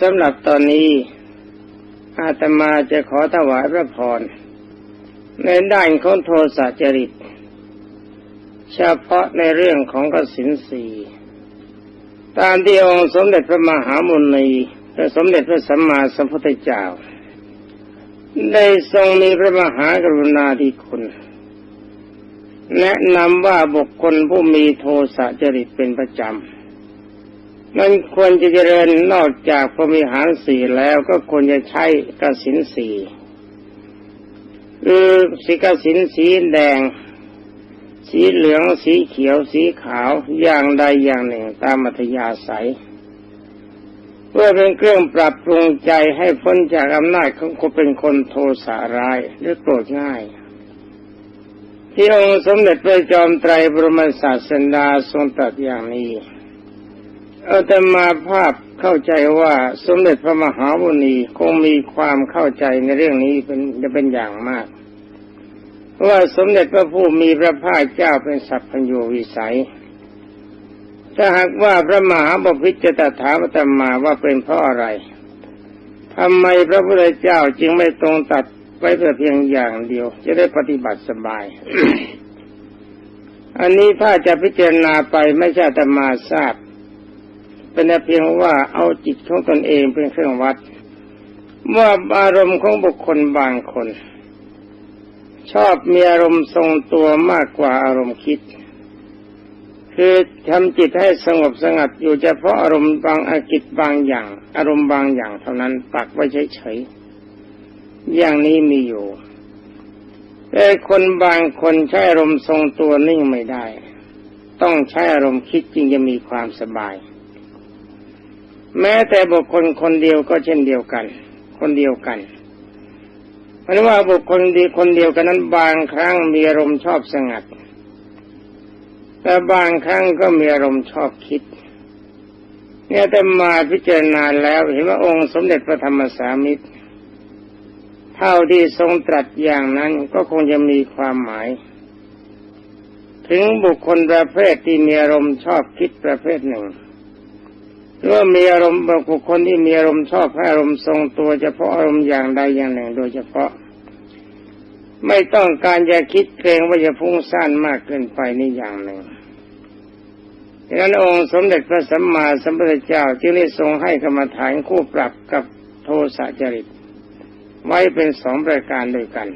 สำหรับตอนนี้ อาตมาจะขอถวายพระพรในด้านของโทสะจริต เฉพาะในเรื่องของกสินสีตามที่องค์สมเด็จพระมหามุนีและสมเด็จพระสัมมาสัมพุทธเจ้า ได้ทรงมีพระมหากรุณาธิคุณ แนะนำว่าบุคคลผู้มีโทสะจริตเป็นประจำ มันควรจะเจริญนอกจากพรมิหารสี่แล้วก็ควรจะใช้กสินสีคือสีกสินสีแดง สีเหลืองสีเขียวสีขาวอย่างใดอย่างหนึ่งตามมัธยาศัย เพื่อเป็นเครื่องปรับปรุงใจให้พ้นจากอำนาจของคนเป็นคนโทสะร้ายหรือโกรธง่ายที่องค์สมเด็จพระจอมไตรบรมศาสดาทรงตรัสอย่างนี้ อาตมาภาพเข้าใจว่าสมเด็จพระมหาบุณีคงมีความเข้าใจในเรื่องนี้เป็นจะเป็นอย่างมาก ว่าสมเด็จพระผู้มีพระภาคเจ้าเป็นสัพพัญญูวิสัย ถ้าหากว่าพระมหาบพิจตถามอาตมาว่าเป็นเพราะอะไรทำไมพระพุทธเจ้าจึงไม่ตรงตัดไว้แต่เพียงอย่างเดียว จะได้ปฏิบัติสบาย อันนี้ถ้าจะพิจารณาไปไม่ใช่อาตมาทราบ เป็นเพียงว่าเอาจิตของตนเองเป็นเครื่องวัดว่าอารมณ์ของบุคคลบางคน ชอบมีอารมณ์ทรงตัวมากกว่าอารมณ์คิด คือทำจิตให้สงบสงัดอยู่เฉพาะอารมณ์บางอากิจบางอย่าง อารมณ์บางอย่างเท่านั้นปักไว้เฉยๆอย่างนี้มีอยู่แต่คนบางคนใช้อารมณ์ทรงตัวนิ่งไม่ได้ ต้องใช้อารมณ์คิดจึงจะมีความสบาย แม้แต่บุคคลคนเดียวก็เช่นเดียวกัน คนเดียวกันเพราะว่าบุคคลดีคนเดียวกันนั้นบางครั้งมีอารมณ์ชอบสงัด แต่บางครั้งก็มีอารมณ์ชอบคิด เนี่ยแต่มาพิจารณาแล้วเห็นว่าองค์สมเด็จพระธรรมสามิตร เท่าที่ทรงตรัสอย่างนั้นก็คงจะมีความหมาย ถึงบุคคลประเภทที่มีอารมณ์ชอบคิดประเภทหนึ่ง หรือว่ามีอารมณ์บุคคลที่มีอารมณ์ชอบให้อารมณ์ทรงตัวเฉพาะอารมณ์อย่างใดอย่างหนึ่ง โดยเฉพาะ ไม่ต้องการจะคิดเกรงว่าจะฟุ้งซ่านมากเกินไปนี่อย่างหนึ่งดังนั้นองค์สมเด็จพระสัมมาสัมพุทธเจ้าจึงได้ทรงให้กรรมฐานคู่ปรับกับโทสะจริต ไว้เป็นสองประการด้วยกัน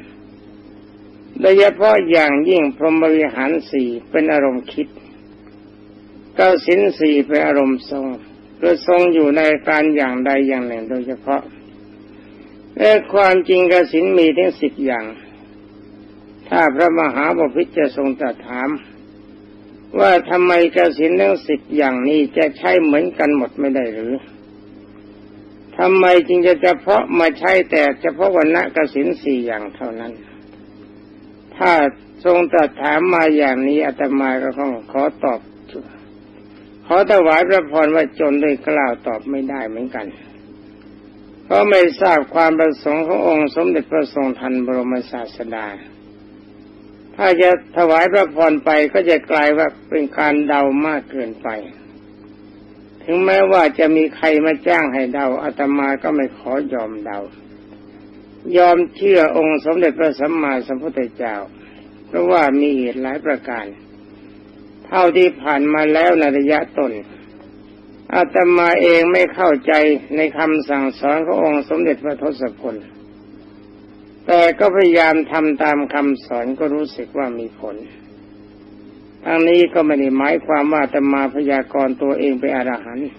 โดยเฉพาะอย่างยิ่งพรหมวิหารสี่เป็นอารมณ์คิดเก้าสินสี่เป็นอารมณ์ทรง คือทรงอยู่ในการอย่างใดอย่างหนึ่งโดยเฉพาะแต่ความจริงกสินมีทั้งสิบอย่าง ถ้าพระมหาบพิตรจะทรงตรัสถาม ว่าทำไมกสินทั้งสิบอย่างนี้จะใช้เหมือนกันหมดไม่ได้หรือทำไมจึงจะเฉพาะมาใช้แต่เฉพาะวันณะกสินสี่อย่างเท่านั้น ถ้าทรงตรัสถามมาอย่างนี้อาตมาก็ต้องขอตอบ ขอถวายพระพรว่าจนด้วยกล่าวตอบไม่ได้เหมือนกัน เพราะไม่ทราบความประสงค์ขององค์สมเด็จพระทรงทันบรมศาสดา ถ้าจะถวายพระพรไปก็จะกลายว่าเป็นการเดามากเกินไป ถึงแม้ว่าจะมีใครมาจ้างให้เดาอาตมาก็ไม่ขอยอมเดา ยอมเชื่อองค์สมเด็จพระสัมมาสัมพุทธเจ้า เพราะว่ามีเหตุหลายประการ เท่าที่ผ่านมาแล้วในระยะต้นอาตมาเองไม่เข้าใจในคำสั่งสอนขององค์สมเด็จพระทศพล แต่ก็พยายามทำตามคำสอนก็รู้สึกว่ามีผลทั้งนี้ก็ไม่ได้หมายความว่าอาตมาพยากรตัวเองเป็นอรหันต์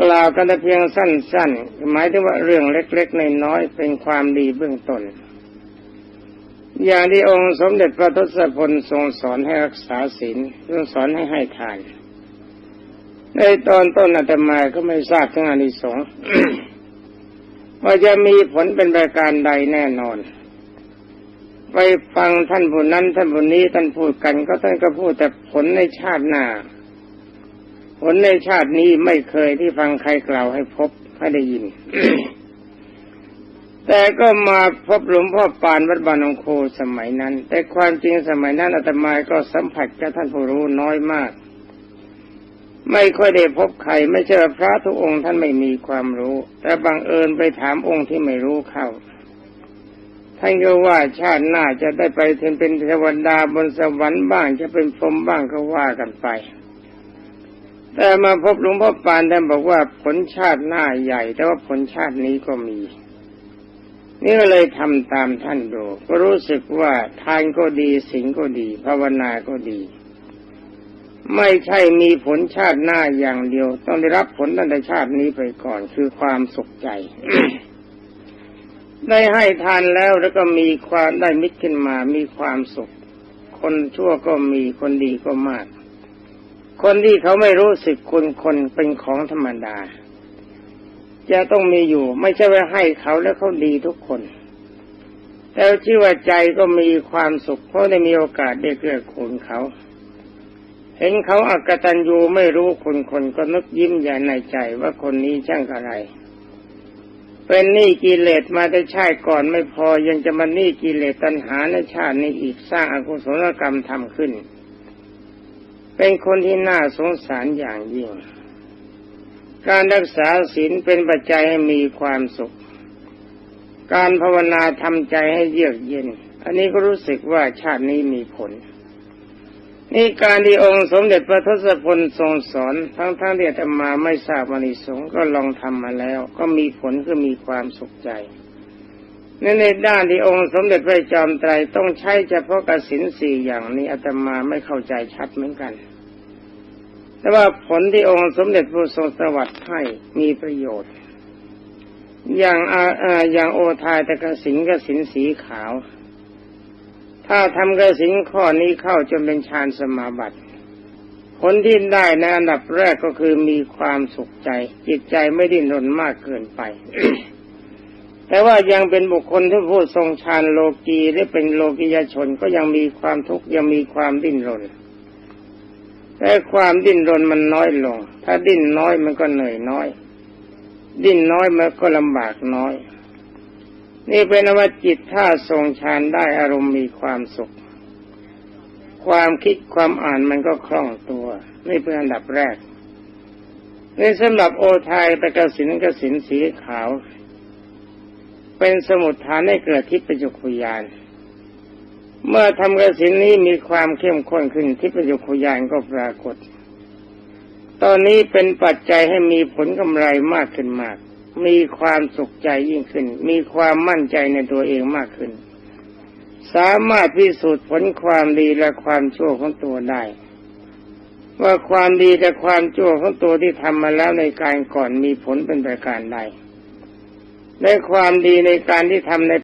กล่าวกันแต่เพียงสั้น ๆ หมายถึงว่าเรื่องเล็ก ๆ น้อยๆเป็นความดีเบื้องต้น อย่างที่องค์สมเด็จพระทศพลทรงสอนให้รักษาศีลทรงสอนให้ให้ทาน ในตอนต้นอาตมาก็ไม่ทราบถึงอานิสงส์ว่าจะมีผลเป็นประการใดแน่นอน ไปฟังท่านผู้นั้นท่านผู้นี้ท่านพูดกัน ก็ท่านก็พูดแต่ผลในชาติหน้า ผลในชาตินี้ไม่เคยที่ฟังใครกล่าวให้พบให้ได้ยิน แต่ก็มาพบหลวงพ่อปานวัดบานองโคสมัยนั้น แต่ความจริงสมัยนั้นอาตมาก็สัมผัสกับท่านผู้รู้น้อยมาก ไม่ค่อยได้พบใครไม่ใช่พระทุกองค์ท่านไม่มีความรู้ แต่บังเอิญไปถามองค์ที่ไม่รู้เข้าท่านก็ว่าชาติหน้าจะได้ไปถึงเป็นเทวดาบนสวรรค์บ้างจะเป็นพรหมบ้างก็ว่ากันไป แต่มาพบหลวงพ่อปานท่านบอกว่าผลชาติหน้าใหญ่ แต่ว่าผลชาตินี้ก็มี นี่ก็เลยทำตามท่านดูก็รู้สึกว่าทานก็ดีสิ่งก็ดีภาวนาก็ดี ไม่ใช่มีผลชาติหน้าอย่างเดียว ต้องได้รับผลตั้งแต่ชาตินี้ไปก่อนคือความสุขใจ ได้ให้ทานแล้วแล้วก็มีความได้มิตรขึ้นมา มีความสุข คนชั่วก็มีคนดีก็มาก คนที่เขาไม่รู้สึกคุณคนเป็นของธรรมดา จะต้องมีอยู่ ไม่ใช่ว่าให้เขาแล้วเขาดีทุกคนแต่ชื่อว่าใจก็มีความสุข เพราะได้มีโอกาสได้เกื้อกูลเขา เห็นเขาอักตันยูไม่รู้คุณคนก็นึกยิ้มใหญ่ในใจว่าคนนี้ช่างอะไร เป็นหนี้กิเลสมาแต่ชาติก่อนไม่พอยังจะมาหนี้กิเลสตัณหาในชาตินี้อีกสร้างอากุศลกรรมทำขึ้น เป็นคนที่น่าสงสารอย่างยิ่ง การรักษาศีลเป็นปัจจัยให้มีความสุข การภาวนาทำใจให้เยือกเย็น อันนี้ก็รู้สึกว่าชาตินี้มีผล นี่การที่องค์สมเด็จพระทศพลทรงสอนทั้งทั้งที่อาตมาไม่ทราบมานิสงก็ลองทำมาแล้ว ก็มีผลคือมีความสุขใจในในด้านที่องค์สมเด็จพระจอมไตรต้องใช้เฉพาะกสินสี่อย่างนี้อาตมาไม่เข้าใจชัดเหมือนกัน แต่ว่าผลที่องค์สมเด็จพระทรงสวัสดิ์ให้มีประโยชน์ อย่างอาอย่างโอทายแต่กสินกสินสีขาว ถ้าทำกสินข้อนี้เข้าจนเป็นฌานสมาบัติผลที่ได้ในอันดับแรกก็คือมีความสุขใจ จิตใจไม่ดิ้นรนมากเกินไป แต่ว่ายังเป็นบุคคลที่พูดทรงฌานโลกีหรือเป็นโลกิยชนก็ยังมีความทุกข์ยังมีความดิ้นรน แต่ความดิ้นรนมันน้อยลง ถ้าดิ้นน้อยมันก็เหนื่อยน้อย ดิ้นน้อยมันก็ลำบากน้อย นี่เป็นว่าจิตถ้าทรงฌานได้อารมณ์มีความสุข ความคิดความอ่านมันก็คล่องตัว นี่เป็นอันดับแรกนี่สำหรับโอทายตะกสินกสินสีขาว เป็นสมุดฐานให้เกิดทิพยคุยาน เมื่อทำกสินนี้มีความเข้มข้นขึ้นทิพยคุยานก็ปรากฏ ตอนนี้เป็นปัจจัยให้มีผลกำไรมากขึ้นมาก มีความสุขใจยิ่งขึ้น มีความมั่นใจในตัวเองมากขึ้น สามารถพิสูจน์ผลความดีและความชั่วของตัวได้ ว่าความดีและความชั่วของตัวที่ทำมาแล้วในการก่อนมีผลเป็นประการใดในความดีในการที่ทำใน